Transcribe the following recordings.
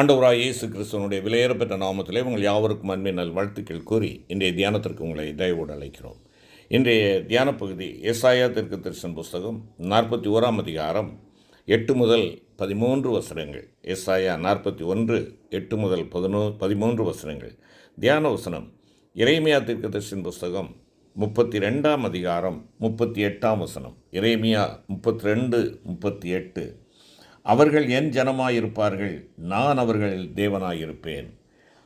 ஆண்டவராய் இயேசு கிறிஸ்துவனுடைய விலையேறப்பெற்ற நாமத்திலே உங்கள் யாவருக்கும் அன்பின் நல் வாழ்த்துக்கள் கூறி இன்றைய தியானத்திற்கு உங்களை தயவோடு அழைக்கிறோம். இன்றைய தியான பகுதி ஏசாயா தெற்கு தரிசன் புஸ்தகம் நாற்பத்தி ஓராம் அதிகாரம் எட்டு முதல் பதிமூன்று வசனங்கள். ஏசாயா நாற்பத்தி ஒன்று எட்டு முதல் பதினோ பதிமூன்று வசனங்கள். தியான வசனம் இறைமையா தெற்கு தரிசன் புஸ்தகம் முப்பத்தி ரெண்டாம் அதிகாரம் முப்பத்தி எட்டாம் வசனம். இறைமையா முப்பத்தி ரெண்டு முப்பத்தி எட்டு. அவர்கள் என் ஜனமாயிருப்பார்கள் நான் அவர்கள் தேவனாயிருப்பேன்.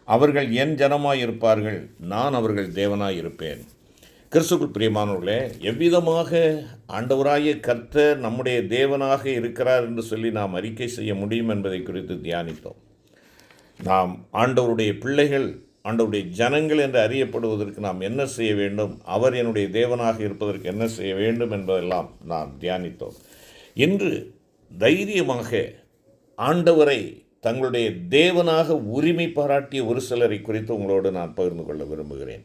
அவர்கள் என் ஜனமாயிருப்பார்கள் நான் அவர்கள் தேவனாயிருப்பேன். கிறிஸ்துக்குள் பிரியமானவர்களே எவ்விதமாக ஆண்டவராய கர்த்தர் நம்முடைய தேவனாக இருக்கிறார் என்று சொல்லி நாம் அறிக்கை செய்ய முடியும் என்பதை குறித்து தியானித்தோம். நாம் ஆண்டவருடைய பிள்ளைகள் ஆண்டவருடைய ஜனங்கள் என்று அறியப்படுவதற்கு நாம் என்ன செய்ய வேண்டும் அவர் என்னுடைய தேவனாக இருப்பதற்கு என்ன செய்ய வேண்டும் என்பதெல்லாம் நாம் தியானித்தோம். இன்று தைரியமாக ஆண்டவரை தங்களுடைய தேவனாக உரிமை பாராட்டிய ஒரு சிலரை குறித்து உங்களோடு நான் பகிர்ந்து கொள்ள விரும்புகிறேன்.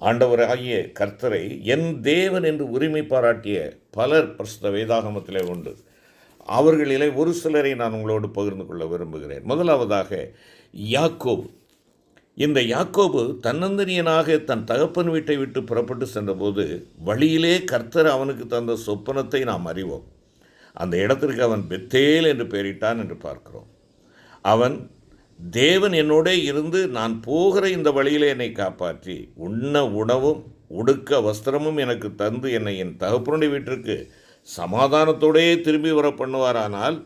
ஆண்டவராகிய கர்த்தரை என் தேவன் என்று உரிமை பாராட்டிய பலர் பிரஸ்த வேதாகமத்திலே உண்டு. அவர்களிலே ஒரு சிலரை நான் உங்களோடு பகிர்ந்து கொள்ள விரும்புகிறேன். முதலாவதாக யாக்கோபு. இந்த யாக்கோபு தன்னந்தனியனாக தன் தகப்பன் வீட்டை விட்டு புறப்பட்டு சென்றபோது வழியிலே கர்த்தர் அவனுக்கு தந்த சொப்பனத்தை நாம் அறிவோம். அந்த இடத்திற்கு அவன் பெத்தேல் என்று பெயரிட்டான் என்று பார்க்கிறோம். அவன் தேவன் என்னோட இருந்து நான் போகிற இந்த வழியில் என்னை காப்பாற்றி உண்ண உணவும் உடுக்க வஸ்திரமும் எனக்கு தந்து என்னை என் தகப்பனுடைய வீட்டிற்கு சமாதானத்தோடே திரும்பி வர பண்ணுவாரானால்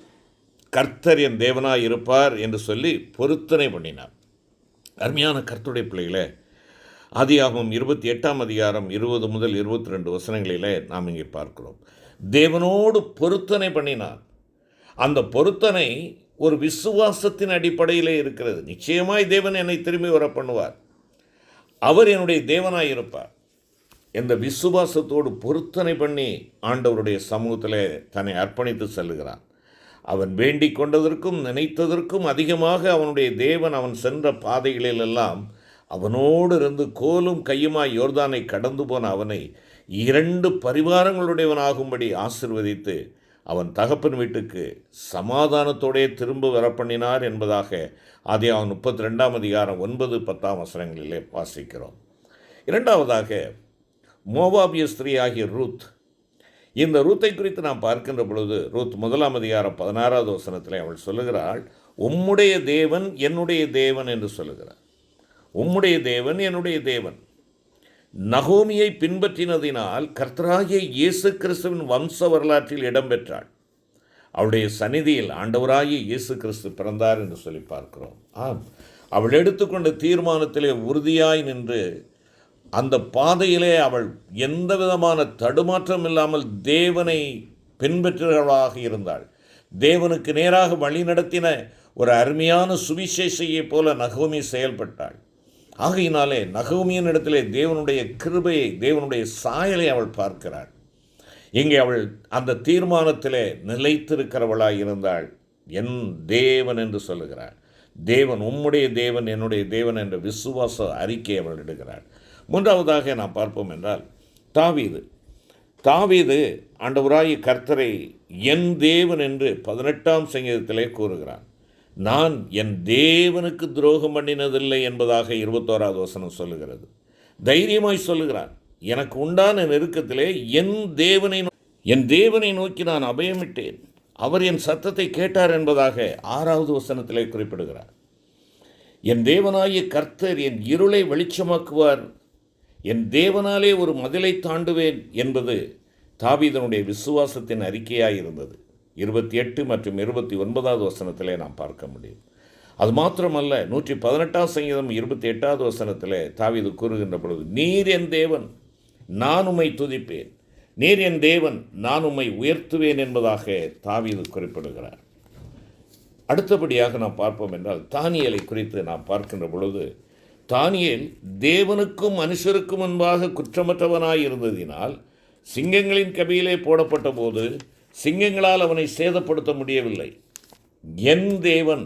கர்த்தர் என் தேவனாக இருப்பார் என்று சொல்லி பொருத்தனை பண்ணினார் அருமையான கர்த்தருடைய பிள்ளைகளே ஆதியாகவும் இருபத்தி எட்டாம் அதிகாரம் இருபது முதல் இருபத்தி ரெண்டு வசனங்களிலே நாம் இங்கே பார்க்கிறோம். தேவனோடு பொருத்தனை பண்ணினான். அந்த பொருத்தனை ஒரு விசுவாசத்தின் அடிப்படையிலே இருக்கிறது. நிச்சயமாய் தேவன் என்னை திரும்பி வர பண்ணுவார். அவர் என்னுடைய தேவனாய் இருப்பார். இந்த விசுவாசத்தோடு பொருத்தனை பண்ணி ஆண்டவருடைய சமூகத்தில் தன்னை அர்ப்பணித்து செல்லுகிறான். அவன் வேண்டிக் கொண்டதற்கும் நினைத்ததற்கும் அதிகமாக அவனுடைய தேவன் அவன் சென்ற பாதைகளிலெல்லாம் அவனோடு இருந்து கோலும் கையுமாய் யோர்தானை கடந்து போன அவனை இரண்டு பரிவாரங்களுடையவனாகும்படி ஆசிர்வதித்து அவன் தகப்பன் வீட்டுக்கு சமாதானத்தோடே திரும்ப வரப்பண்ணினார் என்பதாக அதை அவன் முப்பத்தி ரெண்டாம் அதிகாரம் ஒன்பது பத்தாம் வசனங்களிலே வாசிக்கிறோம். இரண்டாவதாக மோவாபிய ஸ்திரீ ஆகிய ரூத். இந்த ரூத்தை குறித்து நாம் பார்க்கின்ற பொழுது ரூத் முதலாம் அதிகாரம் பதினாறாவது வசனத்தில் அவள் சொல்லுகிறாள் உம்முடைய தேவன் என்னுடைய தேவன் என்று சொல்லுகிறார். உம்முடைய தேவன் என்னுடைய தேவன் நகோமியை பின்பற்றினதினால் கர்த்தராகிய இயேசு கிறிஸ்துவின் வம்ச வரலாற்றில் இடம்பெற்றாள். அவளுடைய சந்நிதியில் ஆண்டவராகிய இயேசு கிறிஸ்து பிறந்தார் என்று சொல்லி பார்க்கிறோம். ஆம். அவள் எடுத்துக்கொண்ட தீர்மானத்திலே உறுதியாய் நின்று அந்த பாதையிலே அவள் எந்த விதமான தடுமாற்றம் இல்லாமல் தேவனை பின்பற்றுகிறவளாக இருந்தாள். தேவனுக்கு நேராக வழி நடத்தின ஒரு அருமையான சுவிசேஷையைப் போல நகோமி செயல்பட்டாள். ஆகையினாலே நகோமியின் இடத்திலே தேவனுடைய கிருபையை தேவனுடைய சாயலை அவள் பார்க்கிறாள். இங்கே அவள் அந்த தீர்மானத்திலே நிலைத்திருக்கிறவளாய் இருந்தாள் என் தேவன் என்று சொல்லுகிறாள். தேவன் உம்முடைய தேவன் என்னுடைய தேவன் என்ற விசுவாச அறிக்கை அவள் இடுகிறாள். மூன்றாவதாக நாம் பார்ப்போம் என்றால் தாவீது. தாவீது ஆண்டவராய கர்த்தரை என் தேவன் என்று பதினெட்டாம் சங்கீதத்திலே கூறுகிறான். நான் என் தேவனுக்கு துரோகம் பண்ணினதில்லை என்பதாக இருபத்தோராவது வசனம் சொல்லுகிறது. தைரியமாய் சொல்லுகிறான் எனக்கு உண்டான நெருக்கத்திலே என் தேவனை என் தேவனை நோக்கி நான் அபயமிட்டேன். அவர் என் சத்தத்தை கேட்டார் என்பதாக ஆறாவது வசனத்திலே குறிப்பிடுகிறார். என் தேவனாகிய கர்த்தர் என் இருளை வெளிச்சமாக்குவார். என் தேவனாலே ஒரு மதிலை தாண்டுவேன் என்பது தாவீதனுடைய விசுவாசத்தின் அறிக்கையாக இருந்தது இருபத்தி எட்டு மற்றும் இருபத்தி ஒன்பதாவது வசனத்திலே நாம் பார்க்க முடியும். அது மாத்திரமல்ல நூற்றி பதினெட்டாம் சங்கீதம் இருபத்தி எட்டாவது வசனத்திலே தாவிது கூறுகின்ற பொழுது நீர் என் தேவன் நான் உம்மை துதிப்பேன். நீர் என் தேவன் நான் உம்மை உயர்த்துவேன் என்பதாக தாவீது குறிப்பிடுகிறார். அடுத்தபடியாக நாம் பார்ப்போம் என்றால் தானியலை குறித்து நாம் பார்க்கின்ற பொழுது தானியல் தேவனுக்கும் மனுஷருக்கும் முன்பாக குற்றமற்றவனாய் இருந்ததினால் சிங்கங்களின் கபியிலே போடப்பட்ட போது சிங்கங்களால் அவனை சேதப்படுத்த முடியவில்லை. என் தேவன்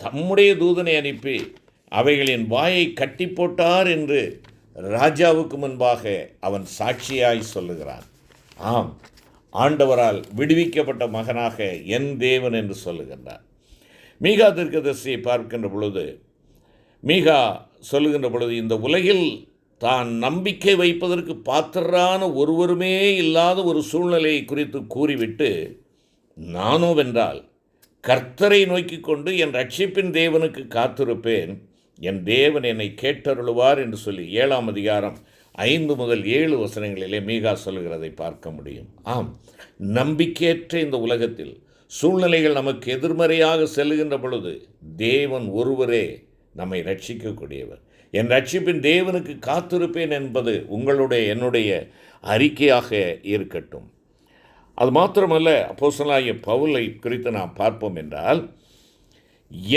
தம்முடைய தூதனை அனுப்பி அவைகளின் வாயை கட்டி போட்டார் என்று ராஜாவுக்கு முன்பாக அவன் சாட்சியாய் சொல்லுகிறான். ஆம் ஆண்டவரால் விடுவிக்கப்பட்ட மகனாக என் தேவன் என்று சொல்லுகின்றார் மீகா தீர்க்கதரிசியை பார்க்கின்ற பொழுது மீகா சொல்லுகின்ற பொழுது இந்த உலகில் தான் நம்பிக்கை வைப்பதற்கு பாத்திரான ஒருவருமே இல்லாத ஒரு சூழ்நிலையை குறித்து கூறிவிட்டு நானோ வென்றால் கர்த்தரை நோக்கி கொண்டு என் ரட்சிப்பின் தேவனுக்கு காத்திருப்பேன். என் தேவன் என்னை கேட்டருளுவார் என்று சொல்லி ஏழாம் அதிகாரம் ஐந்து முதல் ஏழு வசனங்களிலே மீகா சொல்கிறதை பார்க்க முடியும். ஆம் நம்பிக்கையற்ற இந்த உலகத்தில் சூழ்நிலைகள் நமக்கு எதிர்மறையாக செல்லுகின்ற பொழுது தேவன் ஒருவரே நம்மை ரட்சிக்கக்கூடியவர். என் ரட்சிப்பின் தேவனுக்கு காத்திருப்பேன் என்பது உங்களுடைய என்னுடைய அறிக்கையாக இருக்கட்டும். அது மாத்திரமல்ல அப்போசலாய பவுலை குறித்து நாம் பார்ப்போம் என்றால்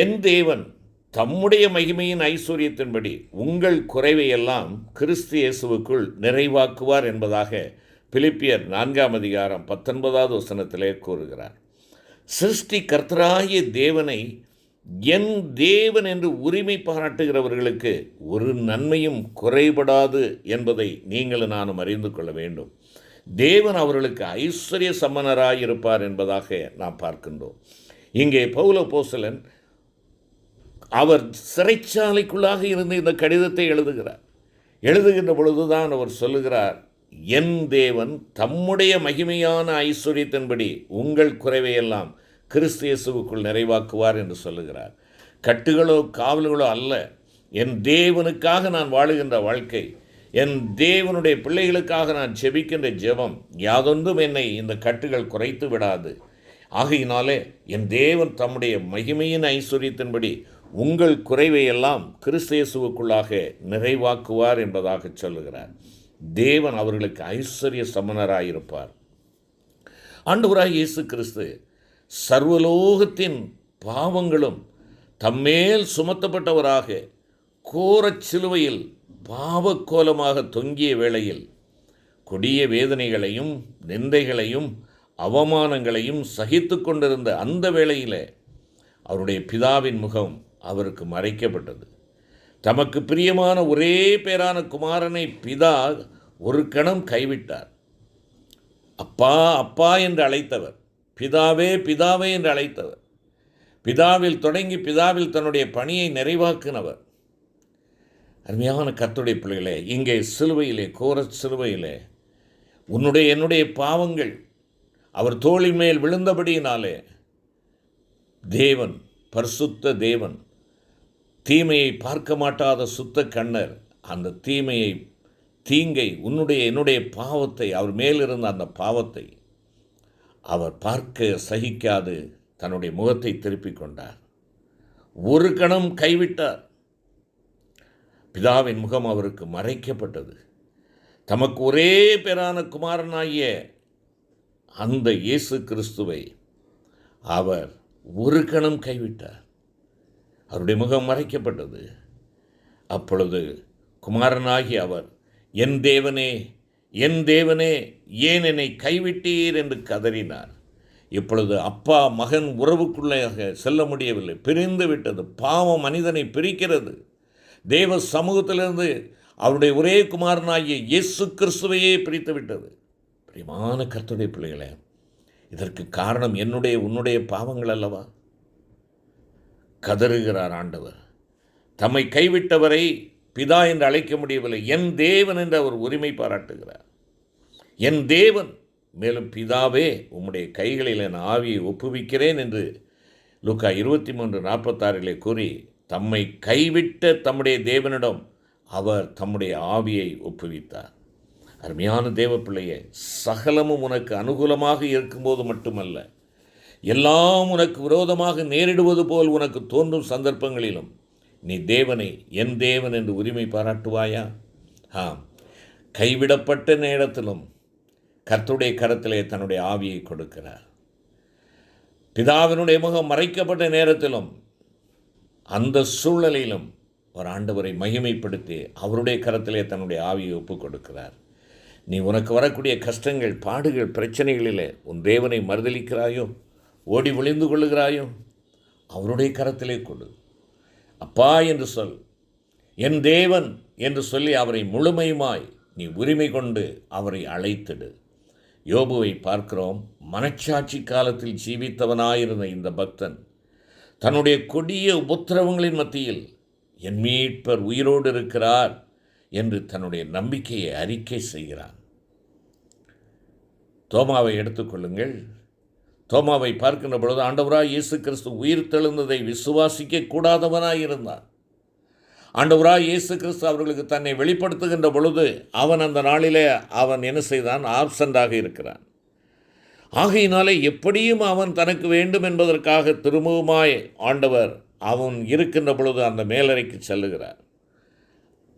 என் தேவன் தம்முடைய மகிமையின் ஐஸ்வர்யத்தின்படி உங்கள் குறைவையெல்லாம் கிறிஸ்து இயேசுவுக்குள் நிறைவாக்குவார் என்பதாக பிலிப்பியர் நான்காம் அதிகாரம் பத்தொன்பதாவது வசனத்திலே கூறுகிறார். சிருஷ்டி கர்த்தராகிய தேவனை என் தேவன் என்று உரிமை பாராட்டுகிறவர்களுக்கு ஒரு நன்மையும் குறைபடாது என்பதை நீங்களும் நானும் அறிந்து கொள்ள வேண்டும். தேவன் அவர்களுக்கு ஐஸ்வர்ய சம்மனராயிருப்பார் என்பதாக நாம் பார்க்கின்றோம். இங்கே பௌல போசலன் அவர் சிறைச்சாலைக்குள்ளாக இருந்து இந்த கடிதத்தை எழுதுகிறார். எழுதுகின்ற பொழுதுதான் அவர் சொல்லுகிறார் என் தேவன் தம்முடைய மகிமையான ஐஸ்வர்யத்தின்படி உங்கள் குறைவையெல்லாம் கிறிஸ்து இயேசுவுக்குள் நிறைவாக்குவார் என்று சொல்லுகிறார். கட்டுகளோ காவல்களோ அல்ல. என் தேவனுக்காக நான் வாழுகின்ற வாழ்க்கை என் தேவனுடைய பிள்ளைகளுக்காக நான் செபிக்கின்ற ஜெபம் யாதொன்றும் என்னை இந்த கட்டுகள் குறைத்து விடாது. ஆகையினாலே என் தேவன் தம்முடைய மகிமையின் ஐஸ்வர்யத்தின்படி உங்கள் குறைவையெல்லாம் கிறிஸ்தேசுவுக்குள்ளாக நிறைவாக்குவார் என்பதாக சொல்லுகிறார். தேவன் அவர்களுக்கு ஐஸ்வர்ய சமணராயிருப்பார். ஆண்டவராய் இயேசு கிறிஸ்து சர்வலோகத்தின் பாவங்களும் தம்மேல் சுமத்தப்பட்டவராக கோரச் சிலுவையில் பாவக்கோலமாக தொங்கிய வேளையில் கொடிய வேதனைகளையும் நிந்தைகளையும் அவமானங்களையும் சகித்து கொண்டிருந்த அந்த வேளையிலே அவருடைய பிதாவின் முகம் அவருக்கு மறைக்கப்பட்டது. தமக்கு பிரியமான ஒரே பேரான குமாரனை பிதா ஒரு கணம் கைவிட்டார். அப்பா அப்பா என்று அழைத்தவர். பிதாவே பிதாவே என்று அழைத்தவர். பிதாவில் தொடங்கி பிதாவில் தன்னுடைய பணியை நிறைவாக்கினவர். அருமையான கத்துடைய பிள்ளைகளே இங்கே சிலுவையிலே கோர சிலுவையிலே உன்னுடைய என்னுடைய பாவங்கள் அவர் தோளின் மேல் விழுந்தபடியினாலே தேவன் பரிசுத்த தேவன் தீமையை பார்க்க மாட்டாத சுத்த கண்ணர் அந்த தீமையை தீங்கை உன்னுடைய என்னுடைய பாவத்தை அவர் மேலிருந்த அந்த பாவத்தை அவர் பார்க்க சகிக்காது தன்னுடைய முகத்தை திருப்பிக் கொண்டார். ஒரு கணம் கைவிட்டார். பிதாவின் முகம் அவருக்கு மறைக்கப்பட்டது. தமக்கு ஒரே பேரான குமாரனாகிய அந்த இயேசு கிறிஸ்துவை அவர் ஒரு கணம் கைவிட்டார். அவருடைய முகம் மறைக்கப்பட்டது. அப்பொழுது குமாரனாகி அவர் என் தேவனே என் தேவனே ஏன் என்னை கைவிட்டீர் என்று கதறினார். இப்பொழுது அப்பா மகன் உறவுக்குள்ளாக செல்ல முடியவில்லை. பிரிந்து விட்டது. பாவம் மனிதனை பிரிக்கிறது. தேவ சமூகத்திலிருந்து அவருடைய ஒரே குமாரனாகிய இயேசு கிறிஸ்துவையே பிரித்து விட்டது. பிரியமான கர்த்துடைய பிள்ளைகளே இதற்கு காரணம் என்னுடைய உன்னுடைய பாவங்கள் அல்லவா? கதறுகிறார் ஆண்டவர். தம்மை கைவிட்டவரை பிதா என்று அழைக்க முடியவில்லை. என் தேவன் என்று அவர் உரிமை பாராட்டுகிறார். என் தேவன் மேலும் பிதாவே உம்முடைய கைகளில் என் ஆவியை ஒப்புவிக்கிறேன் என்று லுக்கா இருபத்தி மூன்று நாற்பத்தாறிலே கூறி தம்மை கைவிட்ட தம்முடைய தேவனிடம் அவர் தம்முடைய ஆவியை ஒப்புவித்தார். அருமையான தேவ பிள்ளையே சகலமும் உனக்கு அனுகூலமாக இருக்கும்போது மட்டுமல்ல எல்லாம் உனக்கு விரோதமாக நேரிடுவது போல் உனக்கு தோன்றும் சந்தர்ப்பங்களிலும் நீ தேவனை என் தேவன் என்று உரிமை பாராட்டுவாயா? ஆம். கைவிடப்பட்ட நேரத்திலும் கர்த்துடைய கரத்திலே தன்னுடைய ஆவியை கொடுக்கிறார். பிதாவினுடைய முகம் மறைக்கப்பட்ட நேரத்திலும் அந்த சூழ்நிலையிலும் ஒரு ஆண்டவரை மகிமைப்படுத்தி அவருடைய கரத்திலே தன்னுடைய ஆவியை ஒப்புக் கொடுக்கிறார். நீ உனக்கு வரக்கூடிய கஷ்டங்கள் பாடுகள் பிரச்சனைகளிலே உன் தேவனை மறுதளிக்கிறாயோ ஓடி ஒளிந்து கொள்ளுகிறாயோ? அவருடைய கரத்திலே கொடு. அப்பா என்று சொல். என் தேவன் என்று சொல்லி அவரை முழுமையுமாய் நீ உரிமை கொண்டு அவரை அழைத்திடு. யோபுவை பார்க்கிறோம். மனச்சாட்சி காலத்தில் ஜீவித்தவனாயிருந்த இந்த பக்தன் தன்னுடைய கொடிய உபத்திரவங்களின் மத்தியில் என் மீட்பர் உயிரோடு இருக்கிறார் என்று தன்னுடைய நம்பிக்கையை அறிக்கை செய்கிறான். தோமாவை எடுத்துக்கொள்ளுங்கள் தோமாவை பார்க்கின்ற பொழுது ஆண்டவராய் இயேசு கிறிஸ்து உயிர் தெழுந்ததை விசுவாசிக்க கூடாதவனாய் இருந்தான் ஆண்டவராய் இயேசு கிறிஸ்து அவர்களுக்கு தன்னை வெளிப்படுத்துகின்ற பொழுது அவன் அந்த நாளிலே அவன் என்ன செய்தான்? ஆப்சண்டாக இருக்கிறான். ஆகையினாலே எப்படியும் அவன் தனக்கு வேண்டும் என்பதற்காக திரும்பவுமாய் ஆண்டவர் அவன் இருக்கின்ற பொழுது அந்த மேலறைக்கு செல்லுகிறார்.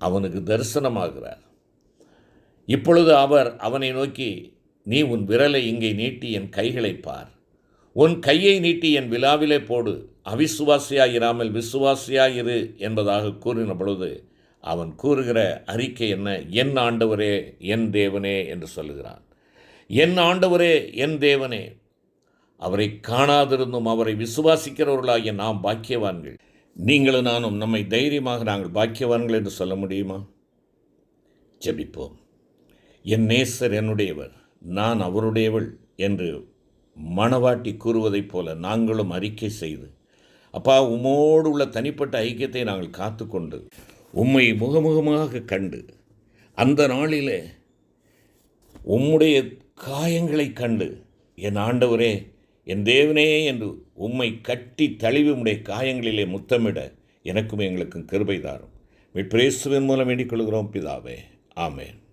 அவனுக்கு தரிசனமாகிறார். இப்பொழுது அவர் அவனை நோக்கி நீ உன் விரலை இங்கே நீட்டி என் கைகளை பார். உன் கையை நீட்டி என் விழாவிலே போடு. அவிசுவாசியாயிராமல் விசுவாசியாயிரு என்பதாக கூறின பொழுது அவன் கூறுகிற அறிக்கை என்ன? என் ஆண்டவரே என் தேவனே என்று சொல்லுகிறான். என் ஆண்டவரே என் தேவனே அவரை காணாதிருந்தும் அவரை விசுவாசிக்கிறவர்களாகிய நாம் பாக்கியவான்கள். நீங்களும் நானும் நம்மை தைரியமாக நாங்கள் பாக்கியவான்கள் என்று சொல்ல முடியுமா? ஜபிப்போம். என் நேசர் என்னுடையவர் நான் அவருடையவள் என்று மணவாட்டி கூறுவதைப் போல நாங்களும் அறிக்கை செய்து அப்பா உம்மோடு உள்ள தனிப்பட்ட ஐக்கியத்தை நாங்கள் காத்துக்கொண்டு உம்மை முகமுகமாக கண்டு அந்த நாளிலே உம்முடைய காயங்களை கண்டு என் ஆண்டவரே என் தேவனே என்று உம்மை கட்டி தழுவி உடைய காயங்களிலே முத்தமிட எனக்கும் எங்களுக்கும் கிருபை தாரும். மீட்பிரேசுவின் மூலம் வேண்டிக் கொள்கிறோம் பிதாவே. ஆமேன்.